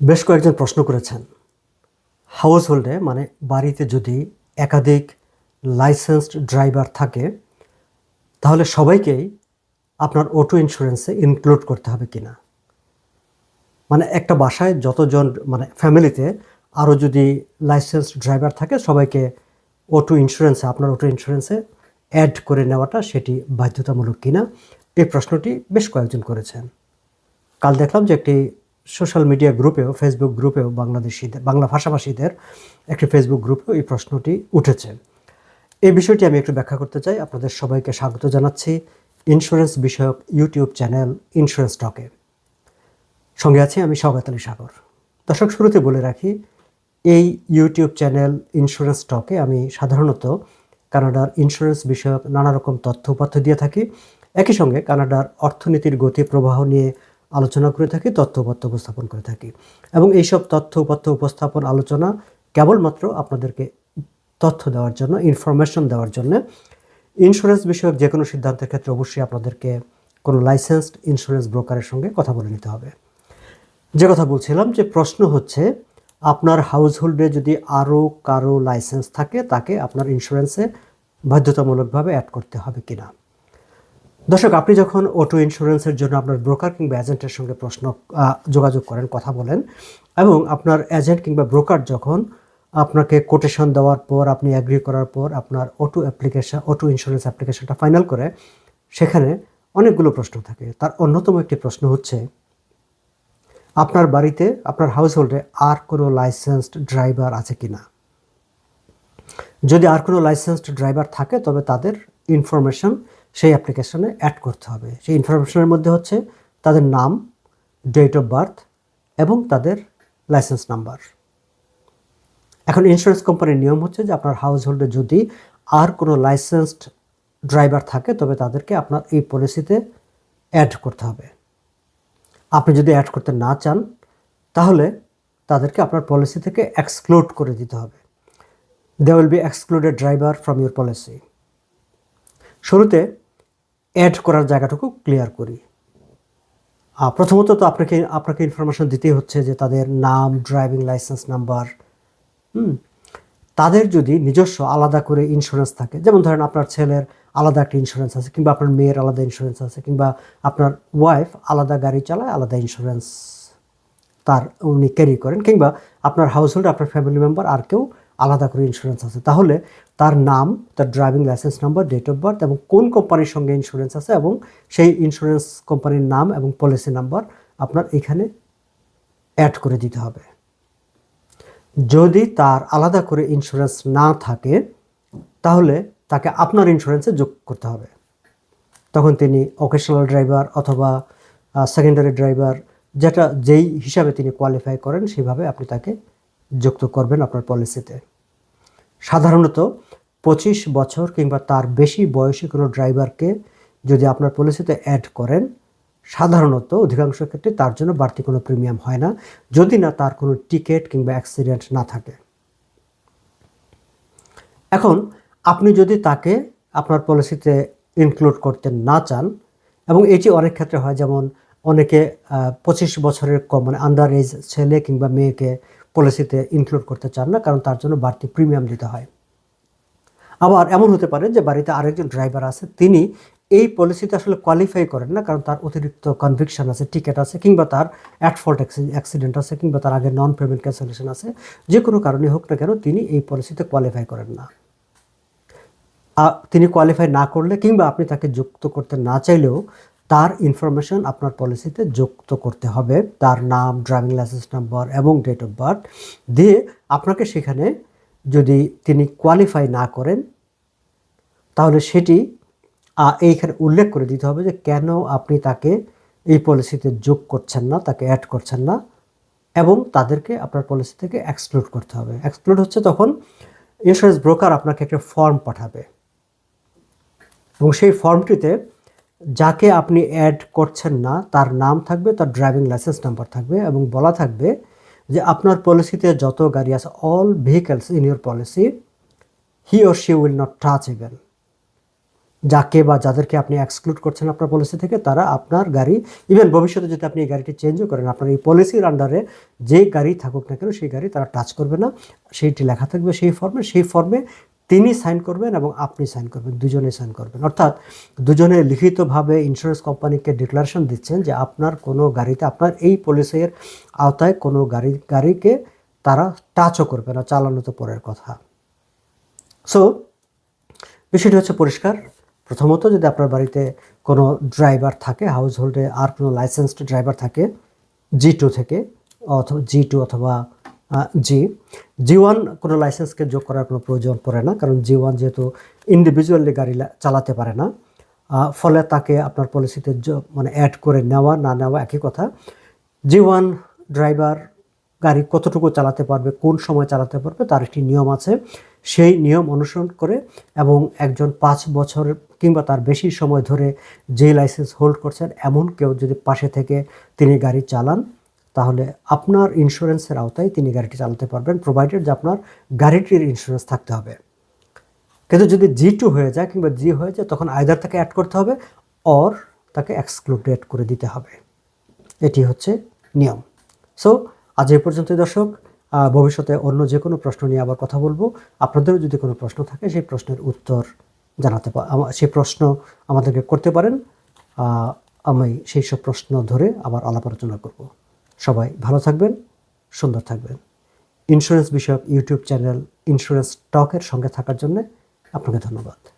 বেশ কয়েকজন প্রশ্ন করেছেন। হাউস হোল্ডে মানে বাড়িতে যদি একাধিক লাইসেন্সড ড্রাইভার থাকে, তাহলে সবাইকেই আপনার অটো ইন্স্যুরেন্সে ইনক্লুড করতে হবে কি না মানে একটা বাসায় যতজন মানে ফ্যামিলিতে আরও যদি লাইসেন্স ড্রাইভার থাকে, সবাইকে অটো ইন্স্যুরেন্সে আপনার অটো ইন্স্যুরেন্সে অ্যাড করে নেওয়াটা সেটি বাধ্যতামূলক কিনা? এই প্রশ্নটি বেশ কয়েকজন করেছেন। কাল দেখলাম যে একটি সোশ্যাল মিডিয়া গ্রুপেও ফেসবুক গ্রুপেও বাংলাদেশিদের, বাংলা ভাষাভাষীদের একটি ফেসবুক গ্রুপেও এই প্রশ্নটি উঠেছে। এই বিষয়টি আমি একটু ব্যাখ্যা করতে চাই। আপনাদের সবাইকে স্বাগত জানাচ্ছি ইন্স্যুরেন্স বিষয়ক ইউটিউব চ্যানেল ইন্স্যুরেন্স টকে। সঙ্গে আছি আমি সৌগাত আলী সাগর। দর্শক, শুরুতে বলে রাখি, এই ইউটিউব চ্যানেল ইন্স্যুরেন্স টকে আমি সাধারণত কানাডার ইন্স্যুরেন্স বিষয়ক নানা রকম তথ্য উপাত্য দিয়ে থাকি। একই সঙ্গে কানাডার অর্থনীতির গতি প্রবাহ নিয়ে আলোচনা করে থাকি, তথ্য উপাত্য উপস্থাপন করে থাকি। এবং এইসব তথ্য উপাত্য উপস্থাপন আলোচনা কেবলমাত্র আপনাদেরকে তথ্য দেওয়ার জন্য ইনফরমেশন দেওয়ার জন্য ইন্স্যুরেন্স বিষয়ক যে কোনো সিদ্ধান্তের ক্ষেত্রে অবশ্যই আপনাদেরকে কোনো লাইসেন্সড ইন্স্যুরেন্স ব্রোকারের সঙ্গে কথা বলে নিতে হবে। যে কথা বলছিলাম যে প্রশ্ন হচ্ছে, আপনার হাউস হোল্ডে যদি আরও কারও লাইসেন্স থাকে, তাকে আপনার ইন্স্যুরেন্সে বাধ্যতামূলকভাবে অ্যাড করতে হবে কিনা? দর্শক, আপনি যখন অটো ইন্স্যুরেন্সের জন্য আপনার ব্রোকার কিংবা এজেন্টের সঙ্গে প্রশ্ন যোগাযোগ করেন, কথা বলেন এবং আপনার এজেন্ট কিংবা ব্রোকার যখন আপনাকে কোটেশন দেওয়ার পর, আপনি অ্যাগ্রি করার পর আপনার অটো অ্যাপ্লিকেশন অটো ইন্স্যুরেন্স অ্যাপ্লিকেশনটা ফাইনাল করে, সেখানে অনেকগুলো প্রশ্ন থাকে। তার অন্যতম একটি প্রশ্ন হচ্ছে, আপনার বাড়িতে, আপনার হাউস হোল্ডে আর কোনো লাইসেন্সড ড্রাইভার আছে কি না যদি আর কোনো লাইসেন্সড ড্রাইভার থাকে, তবে তাদের ইনফরমেশন সেই অ্যাপ্লিকেশনে অ্যাড করতে হবে। সেই ইনফরমেশনের মধ্যে হচ্ছে তাদের নাম ডেট অফ বার্থ এবং তাদের লাইসেন্স নাম্বার এখন ইন্স্যুরেন্স কোম্পানির নিয়ম হচ্ছে যে আপনার হাউস হোল্ডে যদি আর কোনো লাইসেন্সড ড্রাইভার থাকে, তবে তাদেরকে আপনার এই পলিসিতে অ্যাড করতে হবে। আপনি যদি অ্যাড করতে না চান, তাহলে তাদেরকে আপনার পলিসি থেকে এক্সক্লুড করে দিতে হবে। They will be excluded driver from your policy শুরুতে অ্যাড করার জায়গাটুকু ক্লিয়ার করি। প্রথমত তো আপনাকে আপনাকে ইনফরমেশন দিতেই হচ্ছে যে তাদের নাম ড্রাইভিং লাইসেন্স নাম্বার হুম? তাদের যদি নিজস্ব আলাদা করে ইন্স্যুরেন্স থাকে, যেমন ধরেন আপনার ছেলের আলাদা একটা ইন্স্যুরেন্স আছে, কিংবা আপনার মেয়ের আলাদা ইন্স্যুরেন্স আছে, কিংবা আপনার ওয়াইফ আলাদা গাড়ি চালায়, আলাদা ইন্স্যুরেন্স তার উনি ক্যারি করেন, কিংবা আপনার হাউস হোল্ড আপনার ফ্যামিলি মেম্বার আর কেউ আলাদা করে ইন্স্যুরেন্স আছে। তাহলে তার নাম, তার driving licence number date of birth এবং কোন কোম্পানির সঙ্গে ইন্স্যুরেন্স আছে এবং সেই ইন্স্যুরেন্স কোম্পানির নাম এবং পলিসি নাম্বার আপনার এখানে অ্যাড করে দিতে হবে। যদি তার আলাদা করে ইন্স্যুরেন্স না থাকে, তাহলে তাকে আপনার ইন্স্যুরেন্সে যোগ করতে হবে। তখন তিনি অকেশনাল ড্রাইভার অথবা সেকেন্ডারি ড্রাইভার যেটা যেই হিসাবে তিনি কোয়ালিফাই করেন, সেভাবে আপনি তাকে যুক্ত করবেন আপনার পলিসিতে। সাধারণত পঁচিশ বছর কিংবা তার বেশি বয়সী কোনো ড্রাইভারকে যদি আপনার পলিসিতে অ্যাড করেন, সাধারণত অধিকাংশ ক্ষেত্রে তার জন্য বাড়তি কোনো প্রিমিয়াম হয় না, যদি না তার কোনো টিকিট কিংবা অ্যাক্সিডেন্ট না থাকে। এখন আপনি যদি তাকে আপনার পলিসিতে ইনক্লুড করতে না চান, এবং এটি অনেক ক্ষেত্রে হয়, যেমন অনেকে পঁচিশ বছরের কম মানে আন্ডার এজ ছেলে কিংবা মেয়েকে পলিসিতে ইনক্লুড করতে চান না, কারণ তার জন্য বাড়তি প্রিমিয়াম দিতে হয়। আবার এমন হতে পারে যে বাড়িতে আরেকজন ড্রাইভার আছে, তিনি এই পলিসিতে আসলে কোয়ালিফাই করেন না, কারণ তার অতিরিক্ত কনভিকশন আছে টিকিট আছে, কিংবা তার অ্যাট ফল্ট অ্যাক্সিডেন্ট আছে, কিংবা তার আগে নন পেমেন্ট ক্যান্সেলেশন আছে, যে কোনো কারণে হোক না কেন তিনি এই পলিসিতে কোয়ালিফাই করেন না। তিনি কোয়ালিফাই না করলে কিংবা আপনি তাকে যুক্ত করতে না চাইলেও তার ইনফরমেশন আপনার পলিসিতে যুক্ত করতে হবে। তার নাম ড্রাইভিং লাইসেন্স নাম্বার এবং ডেট অফ বার্থ দিয়ে আপনাকে সেখানে যদি তিনি কোয়ালিফাই না করেন, তাহলে সেটি এইখানে উল্লেখ করে দিতে হবে যে কেন আপনি তাকে এই পলিসিতে যোগ করছেন না, তাকে অ্যাড করছেন না এবং তাদেরকে আপনার পলিসি থেকে এক্সক্লুড করতে হবে। এক্সক্লুড হচ্ছে তখন ইন্স্যুরেন্স ব্রোকার আপনাকে একটা ফর্ম পাঠাবে। এবং সেই ফর্মটিতে যাকে আপনি অ্যাড করছেন না, তার নাম থাকবে, তার ড্রাইভিং লাইসেন্স নাম্বার থাকবে এবং বলা থাকবে যে আপনার পলিসিতে যত গাড়ি আছে all vehicles in your policy he or she will not touch even যাকে বা যাদেরকে আপনি এক্সক্লুড করছেন আপনার পলিসি থেকে, তারা আপনার গাড়ি ইভেন ভবিষ্যতে যদি আপনি এই গাড়িটি চেঞ্জও করেন, আপনার এই পলিসির আন্ডারে যে গাড়ি থাকুক না কেন, সেই গাড়ি তারা টাচ করবে না। সেইটি লেখা থাকবে সেই ফর্মে সেই ফর্মে তিনি সাইন করবেন এবং আপনি সাইন করবেন, দুজনে সাইন করবেন। অর্থাৎ দুজনে লিখিতভাবে ইন্স্যুরেন্স কোম্পানিকে ডিক্লারেশন দিচ্ছেন যে আপনার কোনো গাড়িতে, আপনার এই পলিসির আওতায় কোনো গাড়ি, গাড়িকে তারা টাচও করবে না, চালানো তো পরের কথা। সো বিষয়টি হচ্ছে পরিষ্কার। প্রথমত যদি আপনার বাড়িতে কোনো ড্রাইভার থাকে হাউস হোল্ডে আর কোনো লাইসেন্সড ড্রাইভার থাকে জি টু থেকে, অথবা জি টু অথবা জি। জি ওয়ান কোনো লাইসেন্সকে যোগ করার কোনো প্রয়োজন পড়ে না, কারণ জি ওয়ান যেহেতু ইন্ডিভিজুয়ালি গাড়ি চালাতে পারে না। ফলে তাকে আপনার পলিসিতে মানে অ্যাড করে নেওয়া, না নেওয়া একই কথা। জি ওয়ান ড্রাইভার গাড়ি কতটুকু চালাতে পারবে, কোন সময় চালাতে পারবে, তার একটি নিয়ম আছে। সেই নিয়ম অনুসরণ করে এবং একজন পাঁচ বছর কিংবা তার বেশি সময় ধরে যে লাইসেন্স হোল্ড করছেন, এমন কেউ যদি পাশে থেকে তিনি গাড়ি চালান তাহলে আপনার ইন্স্যুরেন্সের আওতায় তিনি গাড়িটি চালাতে পারবেন প্রোভাইডেড যে আপনার গাড়িটির ইন্স্যুরেন্স থাকতে হবে। কিন্তু যদি জি টু হয়ে যায় কিংবা জি হয়ে যায়, তখন আয়দার তাকে অ্যাড করতে হবে অর তাকে এক্সক্লুডেড করে দিতে হবে। এটি হচ্ছে নিয়ম। সো আজ এই পর্যন্তই দর্শক। ভবিষ্যতে অন্য যে কোনো প্রশ্ন নিয়ে আবার কথা বলব। আপনাদেরও যদি কোনো প্রশ্ন থাকে, সেই প্রশ্নের উত্তর জানাতে সেই প্রশ্ন আমাদেরকে করতে পারেন। আমি সেই সব প্রশ্ন ধরে আবার আলাপ আলোচনা করব। সবাই ভালো থাকবেন, সুন্দর থাকবেন। ইন্স্যুরেন্স বিষয়ক ইউটিউব চ্যানেল ইন্স্যুরেন্স টকের সঙ্গে থাকার জন্য আপনাকে ধন্যবাদ।